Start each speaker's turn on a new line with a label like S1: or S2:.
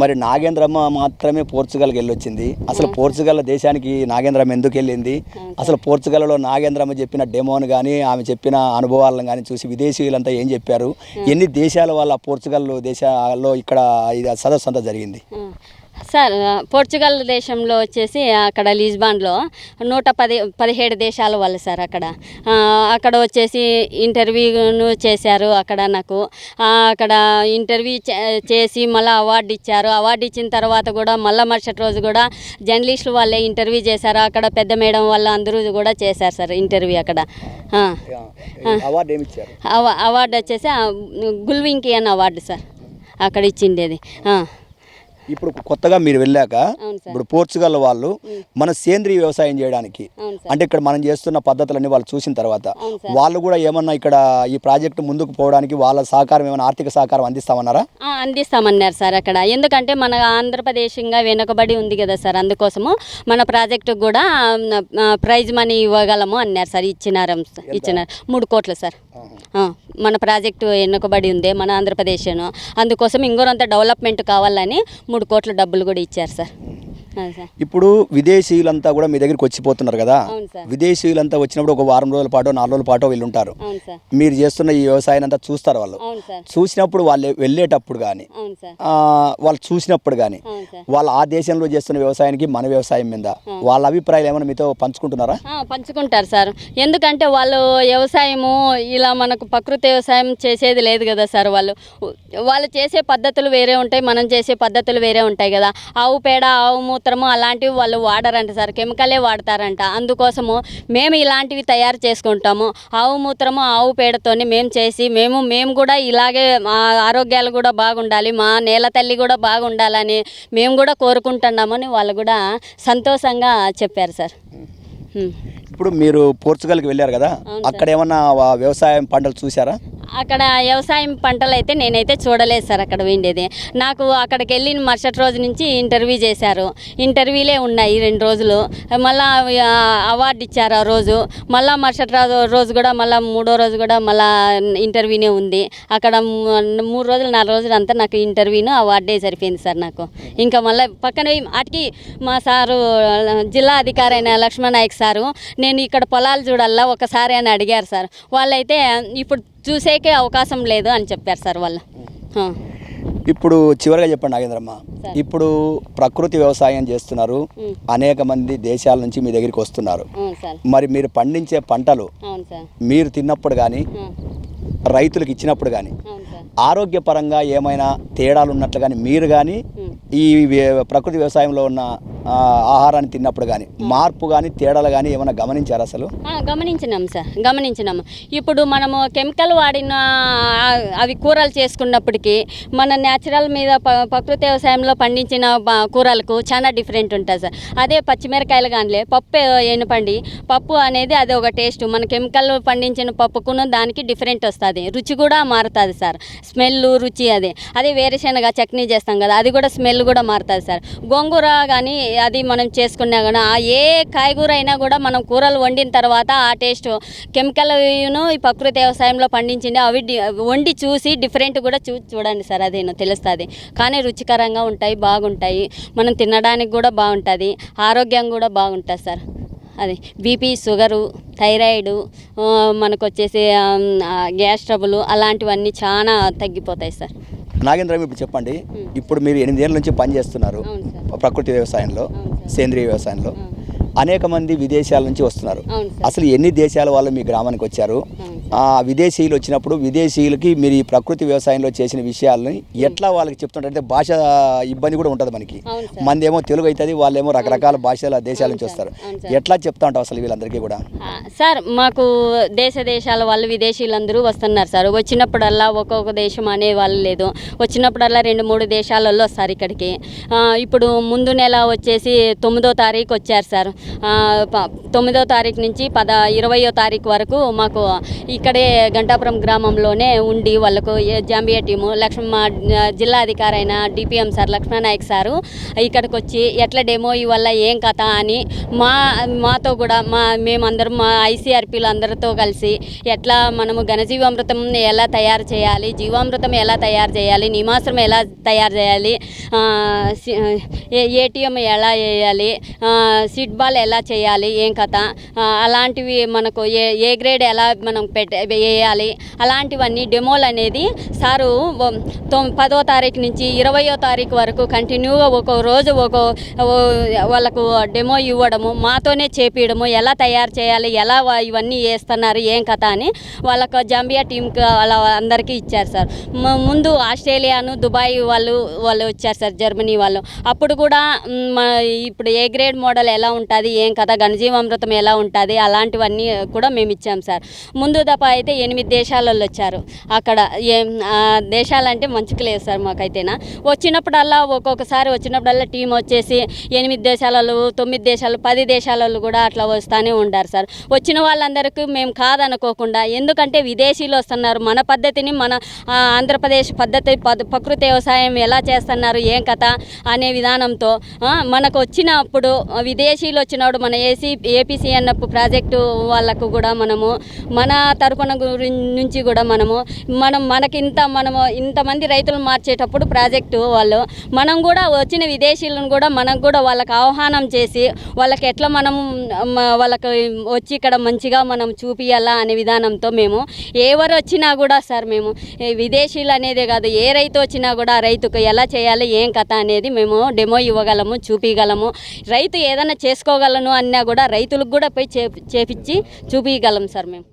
S1: మరి నాగేంద్రమ్మ మాత్రమే పోర్చుగల్కి వెళ్ళొచ్చింది. అసలు పోర్చుగల్ దేశానికి నాగేంద్రమ్మ ఎందుకు వెళ్ళింది? అసలు పోర్చుగల్లో నాగేంద్రమ్మ చెప్పిన డెమోను కానీ ఆమె చెప్పిన అనుభవాలను కానీ చూసి విదేశీయులంతా ఏం చెప్పారు? ఎన్ని దేశాల వాళ్ళ పోర్చుగల్ దేశాల్లో ఇక్కడ ఇది సదస్సు అంతా జరిగింది?
S2: సార్ పోర్చుగల్ దేశంలో వచ్చేసి అక్కడ లిస్బాన్లో నూట పది పదిహేడు దేశాల వాళ్ళు సార్ అక్కడ. అక్కడ వచ్చేసి ఇంటర్వ్యూను చేశారు అక్కడ నాకు. అక్కడ ఇంటర్వ్యూ చేసి మళ్ళీ అవార్డు ఇచ్చారు. అవార్డు ఇచ్చిన తర్వాత కూడా మళ్ళీ మరుసటి రోజు కూడా జర్నలిస్టులు వాళ్ళే ఇంటర్వ్యూ చేశారు. అక్కడ పెద్ద మేడం వాళ్ళు అందరూ కూడా చేశారు సార్ ఇంటర్వ్యూ అక్కడ.
S1: అవార్డు
S2: వచ్చేసి గుల్వింకి అని అవార్డు సార్ అక్కడ ఇచ్చిండేది.
S1: ఇప్పుడు కొత్తగా మీరు వెళ్ళాక ఇప్పుడు పోర్చుగల్ వాళ్ళు మన సేంద్రీయ వ్యవసాయం చేయడానికి అంటే ఇక్కడ మనం చేస్తున్న పద్ధతులన్నీ వాళ్ళు చూసిన తర్వాత వాళ్ళు కూడా ఏమన్నా ఇక్కడ ఈ ప్రాజెక్టు ముందుకు పోవడానికి వాళ్ళ సహకారం ఏమైనా ఆర్థిక సహకారం అందిస్తామన్నారా?
S2: అందిస్తామన్నారు సార్ అక్కడ. ఎందుకంటే మన ఆంధ్రప్రదేశ్ ఇంకా వెనుకబడి ఉంది కదా సార్. అందుకోసము మన ప్రాజెక్టుకు కూడా ప్రైజ్ మనీ ఇవ్వగలము అన్నారు సార్. ఇచ్చినారు ఇచ్చినారు. మూడు కోట్లు సార్. మన ప్రాజెక్టు వెనుకబడి ఉంది మన ఆంధ్రప్రదేశ్ను అందుకోసం ఇంకోరంత డెవలప్మెంట్ కావాలని మూడు కోట్ల డబ్బులు కూడా ఇచ్చారు సార్.
S1: ఇప్పుడు విదేశీయులంతా కూడా మీ దగ్గరికి వచ్చిపోతున్నారు కదా? విదేశీయులంతా వచ్చినప్పుడు ఒక వారం రోజుల పాటు నాలుగు రోజుల పాటు వీళ్ళు ఉంటారు మీరు చేస్తున్న ఈ వ్యవసాయాన్ని అంతా చూస్తారు వాళ్ళు. చూసినప్పుడు వాళ్ళు వెళ్ళేటప్పుడు కానీ వాళ్ళు చూసినప్పుడు కానీ వాళ్ళు ఆ దేశంలో చేస్తున్న వ్యవసాయానికి మన వ్యవసాయం మీద వాళ్ళ అభిప్రాయాలు ఏమైనా మీతో పంచుకుంటున్నారా?
S2: పంచుకుంటారు సార్. ఎందుకంటే వాళ్ళు వ్యవసాయము ఇలా మనకు ప్రకృతి వ్యవసాయం చేసేది లేదు కదా సార్ వాళ్ళు. వాళ్ళు చేసే పద్ధతులు వేరే ఉంటాయి మనం చేసే పద్ధతులు వేరే ఉంటాయి కదా. ఆవు పేడ ఆవు మూత్రము అలాంటివి వాళ్ళు వాడరంట సార్ కెమికలే వాడతారంట. అందుకోసము మేము ఇలాంటివి తయారు చేసుకుంటాము. ఆవు మూత్రము ఆవు పేడతోని మేము చేసి మేము మేము కూడా ఇలాగే మా ఆరోగ్యాలు కూడా బాగుండాలి మా నేల తల్లి కూడా బాగుండాలని మేము కూడా కోరుకుంటున్నామని వాళ్ళు కూడా సంతోషంగా చెప్పారు సార్.
S1: ఇప్పుడు మీరు పోర్చుగల్కి వెళ్ళారు కదా అక్కడ ఏమన్నా వ్యవసాయం పంటలు చూసారా
S2: అక్కడ వ్యవసాయం పంటలు అయితే నేనైతే చూడలేదు సార్ అక్కడ పోయిండేది నాకు అక్కడికి వెళ్ళిన మరుసటి రోజు నుంచి ఇంటర్వ్యూ చేశారు. ఇంటర్వ్యూలే ఉన్నాయి రెండు రోజులు. మళ్ళా అవార్డు ఇచ్చారు ఆ రోజు. మళ్ళా మరుసటి రోజు రోజు కూడా మళ్ళీ మూడో రోజు కూడా మళ్ళా ఇంటర్వ్యూనే ఉంది. అక్కడ మూడు రోజులు నాలుగు రోజులు అంతా నాకు ఇంటర్వ్యూను అవార్డే సరిపోయింది సార్ నాకు. ఇంకా మళ్ళీ పక్కన అటుకి మా సారు జిల్లా అధికారి అయిన లక్ష్మణ్ నాయక్ సారు నేను ఇక్కడ పొలాలు చూడాలా ఒకసారి అని అడిగారు సార్. వాళ్ళైతే ఇప్పుడు చూసేకే అవకాశం లేదు అని చెప్పారు సార్ వాళ్ళు.
S1: ఇప్పుడు చివరిగా చెప్పండి నాగేంద్రమ్మ. ఇప్పుడు ప్రకృతి వ్యవసాయం చేస్తున్నారు. అనేక మంది దేశాల నుంచి మీ దగ్గరికి వస్తున్నారు మరి మీరు పండించే పంటలు మీరు తిన్నప్పుడు కానీ. రైతులకు ఇచ్చినప్పుడు కానీ ఆరోగ్యపరంగా ఏమైనా తేడాలు ఉన్నట్లు కానీ మీరు కానీ. ఈ ప్రకృతి వ్యవసాయంలో ఉన్న ఆహారాన్ని తిన్నప్పుడు కానీ మార్పు కానీ తేడాలు కానీ ఏమైనా గమనించారు అసలు?
S2: గమనించినాం సార్ గమనించినాము. ఇప్పుడు మనము కెమికల్ వాడిన అవి కూరలు చేసుకున్నప్పటికీ మన న్యాచురల్ మీద ప్రకృతి వ్యవసాయంలో పండించిన కూరలకు చాలా డిఫరెంట్ ఉంటుంది సార్. అదే పచ్చిమిరకాయలు కానీ పప్పు ఎనపండి పప్పు అనేది అది ఒక టేస్ట్. మన కెమికల్ పండించిన పప్పుకును దానికి డిఫరెంట్ వస్తుంది. రుచి కూడా మారుతుంది సార్. స్మెల్ రుచి అదే. అదే వేరుశనగ చట్నీ చేస్తాం కదా అది కూడా స్మెల్ కూడా మారుతుంది సార్. గోంగూర కానీ అది మనం చేసుకున్నా కూడా ఆ ఏ కాయగూర అయినా కూడా మనం కూరలు వండిన తర్వాత ఆ టేస్ట్ కెమికల్ ఈ ప్రకృతి వ్యవసాయంలో పండించింది అవి వండి చూసి డిఫరెంట్ కూడా చూ చూడండి సార్ అది తెలుస్తుంది. కానీ రుచికరంగా ఉంటాయి బాగుంటాయి. మనం తినడానికి కూడా బాగుంటుంది ఆరోగ్యం కూడా బాగుంటుంది సార్. అది బీపీ షుగరు థైరాయిడ్ మనకు వచ్చేసి గ్యాస్ ట్రబుల్ అలాంటివన్నీ చాలా తగ్గిపోతాయి సార్.
S1: నాగేంద్ర ఇప్పుడు చెప్పండి. ఇప్పుడు మీరు ఎనిమిదేళ్ళ నుంచి పనిచేస్తున్నారు ప్రకృతి వ్యవసాయంలో సేంద్రియ వ్యవసాయంలో. అనేక మంది విదేశాల నుంచి వస్తున్నారు. అసలు ఎన్ని దేశాల వాళ్ళు మీ గ్రామానికి వచ్చారు? ఆ విదేశీయులు వచ్చినప్పుడు విదేశీయులకి మీరు ఈ ప్రకృతి వ్యవసాయంలో చేసిన విషయాలని ఎట్లా వాళ్ళకి చెప్తుంటారు అంటే భాష ఇబ్బంది కూడా ఉంటుంది మనకి. మందేమో తెలుగు అవుతుంది వాళ్ళేమో రకరకాల భాషల దేశాల నుంచి వస్తారు. ఎట్లా చెప్తా ఉంటావు అసలు వీళ్ళందరికీ కూడా?
S2: సార్ మాకు దేశ దేశాల వాళ్ళు విదేశీయులందరూ వస్తున్నారు సార్. వచ్చినప్పుడల్లా ఒక్కొక్క దేశం అనే వాళ్ళు లేదు. వచ్చినప్పుడల్లా రెండు మూడు దేశాలలో వస్తారు ఇక్కడికి. ఇప్పుడు ముందు నెల వచ్చేసి తొమ్మిదో తారీఖు వచ్చారు సార్. తొమ్మిదో తారీఖు నుంచి పద ఇరవయో తారీఖు వరకు మాకు ఇక్కడే గంటాపురం గ్రామంలోనే ఉండి వాళ్ళకు జాంబియా టీము లక్ష్మ జిల్లా అధికారి అయిన డిపిఎం సార్ లక్ష్మణనాయక్ సారు ఇక్కడికి వచ్చి ఎట్లా డెమో వల్ల ఏం కథ అని మా మాతో కూడా మా మేమందరం మా ఐసీఆర్పీలు అందరితో కలిసి ఎట్లా మనము ఘనజీవామృతం ఎలా తయారు చేయాలి జీవామృతం ఎలా తయారు చేయాలి నిమాశ్రం ఎలా తయారు చేయాలి సి- ఏ- ఏటీఎం ఎలా వేయాలి సిట్బాల్ బాల్ ఎలా చేయాలి ఏం కథ అలాంటివి మనకు ఏ ఏ గ్రేడ్ ఎలా మనం పెట్ వేయాలి. అలాంటివన్నీ డెమోలు అనేది సారు పదో తారీఖు నుంచి ఇరవయో తారీఖు వరకు కంటిన్యూగా ఒక్కో రోజు ఒక్కో వాళ్ళకు డెమో ఇవ్వడము మాతోనే చేపించడము ఎలా తయారు చేయాలి ఎలా ఇవన్నీ వేస్తున్నారు ఏం కథ అని వాళ్ళకు జాంబియా టీంకి వాళ్ళ అందరికీ ఇచ్చారు సార్. ముందు ఆస్ట్రేలియాను దుబాయ్ వాళ్ళు వాళ్ళు వచ్చారు సార్ జర్మనీ వాళ్ళు. అప్పుడు కూడా ఇప్పుడు ఏ గ్రేడ్ మోడల్ ఎలా ఉంటుంది ఏం కథ ఘనజీవామృతం ఎలా ఉంటుంది అలాంటివన్నీ కూడా మేము ఇచ్చాం సార్. ముందు దఫ అయితే ఎనిమిది దేశాలలో వచ్చారు. అక్కడ ఏం దేశాలంటే మంచికి లేదు సార్ మాకైతేనా. వచ్చినప్పుడల్లా ఒక్కొక్కసారి వచ్చినప్పుడల్లా టీం వచ్చేసి ఎనిమిది దేశాలలో తొమ్మిది దేశాలు పది దేశాలలో కూడా అట్లా వస్తూనే ఉంటారు సార్. వచ్చిన వాళ్ళందరికీ మేము కాదనుకోకుండా ఎందుకంటే విదేశీలు వస్తున్నారు. మన పద్ధతిని మన ఆంధ్రప్రదేశ్ పద్ధతి ప్రకృతి వ్యవసాయం ఎలా చేస్తున్నారు ఏం కథ అనే విధానంతో మనకు వచ్చినప్పుడు విదేశీలు వచ్చినప్పుడు మన ఏసీ ఏపీసీ అన్నప్పు ప్రాజెక్టు వాళ్ళకు కూడా మనము మన తరపున నుంచి కూడా మనము మనం మనకింత మనము ఇంతమంది రైతులు మార్చేటప్పుడు ప్రాజెక్టు వాళ్ళు మనం కూడా వచ్చిన విదేశీయులను కూడా మనకు కూడా వాళ్ళకి ఆహ్వానం చేసి వాళ్ళకి ఎట్లా మనం వాళ్ళకి వచ్చి ఇక్కడ మంచిగా మనం చూపియాలా అనే విధానంతో మేము ఎవరు వచ్చినా కూడా సార్ మేము విదేశీయులు అనేదే కాదు ఏ రైతు వచ్చినా కూడా ఆ రైతుకు ఎలా చేయాలి ఏం కథ అనేది మేము డెమో ఇవ్వగలము చూపించగలము రైతు ఏదైనా చేసుకోగలను అన్నా కూడా రైతులకు కూడా పోయి చే చేపించి చూపించగలం సార్ మేము.